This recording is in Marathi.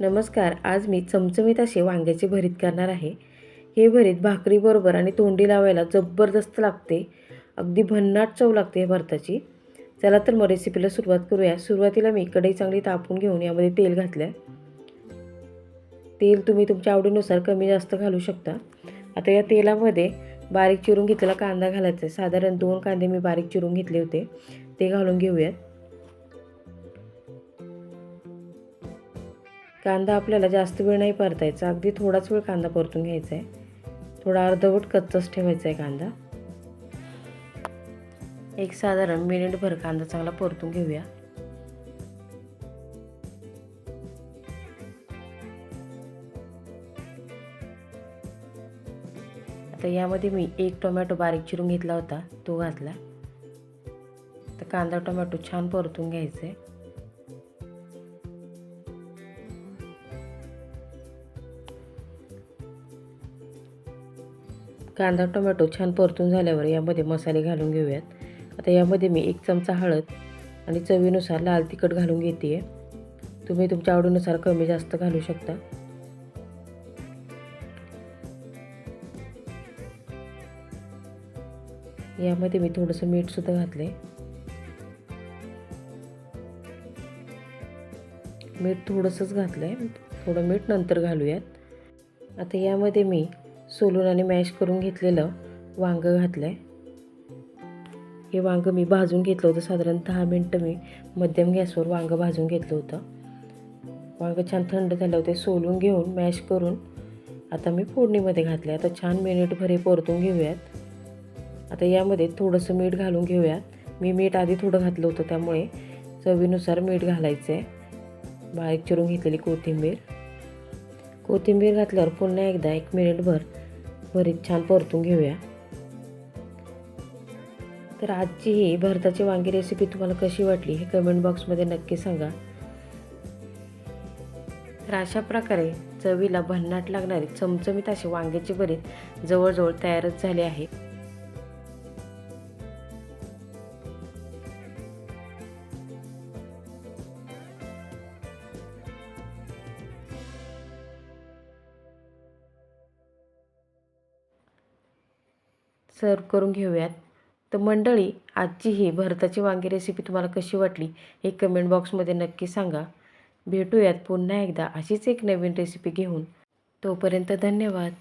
नमस्कार आज मी चमचमीत असे वांग्याचे भरीत करणार आहे. हे भरीत भाकरीबरोबर आणि तोंडी लावायला जबरदस्त लागते. अगदी भन्नाट चव लागते या भरताची. चला तर मग रेसिपीला सुरुवात करूया. सुरुवातीला मी कढई चांगली तापून घेऊन यामध्ये तेल घातलं आहे तेल तुम्ही तुमच्या आवडीनुसार कमी जास्त घालू शकता. आता या तेलामध्ये बारीक चिरून घेतलेला कांदा घालायचा आहे. साधारण दोन कांदे मी बारीक चिरून घेतले होते. ते घालून घेऊयात. कांदा आपल्याला जास्त वेळ नाही परतायचा. अगदी थोडाच वेळ कांदा परतून घ्यायचा आहे थोडा अर्धवट कच्चाच ठेवायचा आहे कांदा. एक साधारण मिनिटभर कांदा चांगला परतून घेऊया. आता यामध्ये मी एक टोमॅटो बारीक चिरून घेतला होता. तो घातला. तर कांदा टोमॅटो छान परतून घ्यायचा आहे कांदा टोमॅटो छान परतून झाल्यावर यामध्ये मसाले घालून घेऊयात. आता यामध्ये मी एक चमचा हळद आणि चवीनुसार लाल तिखट घालून घेते आहे तुम्ही तुमच्या आवडीनुसार कमी जास्त घालू शकता. यामध्ये मी थोडंसं मीठसुद्धा घातलं आहे मीठ थोडंसंच घातलं आहे थोडं मीठ नंतर घालूयात. आता यामध्ये मी सोलून आणि मॅश करून घेतलेलं वांगं घातलं आहे हे वांगं मी भाजून घेतलं होतं. साधारण दहा मिनटं मी मध्यम गॅसवर वांगं भाजून घेतलं होतं. वांगं छान थंड झालं होते. सोलून घेऊन मॅश करून आता मी फोडणीमध्ये घातले आता छान मिनिटभर हे परतून घेऊयात. आता यामध्ये थोडंसं मीठ घालून घेऊयात. मी मीठ आधी थोडं घातलं होतं त्यामुळे चवीनुसार मीठ घालायचं आहे बारीक चिरून घेतलेली कोथिंबीर. कोथिंबीर घातल्यावर पुन्हा एकदा एक मिनिटभर भरीत छान परतून घेऊया. तर आजची ही भरताची वांगी रेसिपी तुम्हाला कशी वाटली हे कमेंट बॉक्समध्ये नक्की सांगा. तर अशा प्रकारे चवीला भन्नाट लागणारी चमचमीत असे वांग्याची भरीत जवळजवळ तयारच झाले आहे. सर्व करून घेऊयात. तर मंडळी आजची ही भरताची वांगी रेसिपी तुम्हाला कशी वाटली हे कमेंट बॉक्समध्ये नक्की सांगा. भेटूयात पुन्हा एकदा अशीच एक नवीन रेसिपी घेऊन. तोपर्यंत धन्यवाद.